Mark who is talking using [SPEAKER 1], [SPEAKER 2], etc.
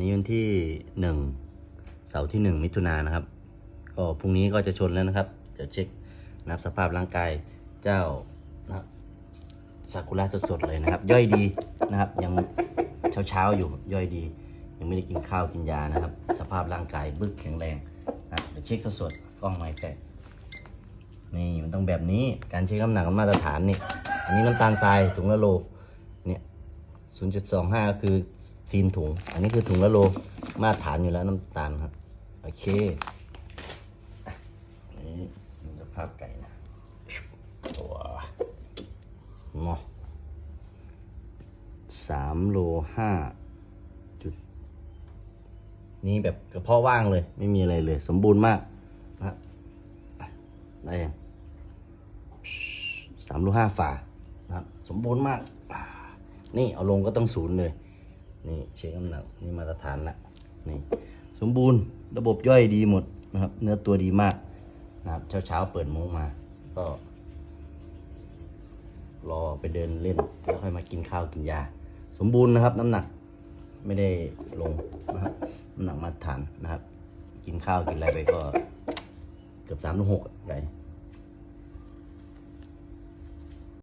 [SPEAKER 1] นี้วันที่หนึ่งเสาร์ที่หนึ่งมิถุนายนนะครับ ก็พรุ่งนี้ก็จะชนแล้วนะครับ เดี๋ยวเช็คนับสภาพร่างกายเจ้านะครับซากุระสดๆเลยนะครับ ย่อยดีนะครับ ยังเช้าๆอยู่ย่อยดี ยังไม่ได้กินข้าวกินยานะครับ สภาพร่างกายบึกแข็งแรงนะเดี๋ยวเช็คสดๆกล้องไม่แฝงนี่มันต้องแบบนี้การเช็คน้ำหนักมันมาตรฐานนี่อันนี้น้ำตาลทรายถุงละโล 0.25 ก็คือซีนถุง อันนี้คือถุงละโลมาตรฐานอยู่แล้วน้ำตาลครับ โอเคนี่ดูสภาพไก่นะตัวเนาะสามโลห้าจุด นี่แบบกระเพาะว่างเลย ไม่มีอะไรเลย สมบูรณ์มากนะอะได้ยังสามโลห้าฝานะครับ สมบูรณ์มาก นี่เอาลงก็ต้องศูนย์เลย นี่เช็คน้ำหนักนี่มาตรฐานละนี่สมบูรณ์ระบบย่อยดีหมดนะครับ เนื้อตัวดีมากนะครับเช้าเช้าๆเปิดโมงมา ก็ รอไปเดินเล่นแล้วค่อยมากินข้าวกินยา สมบูรณ์นะครับ น้ำหนักไม่ได้ลงนะครับน้ำหนักมาตรฐานนะครับ กินข้าวกินอะไรไปก็เกือบสามถึงหกไก่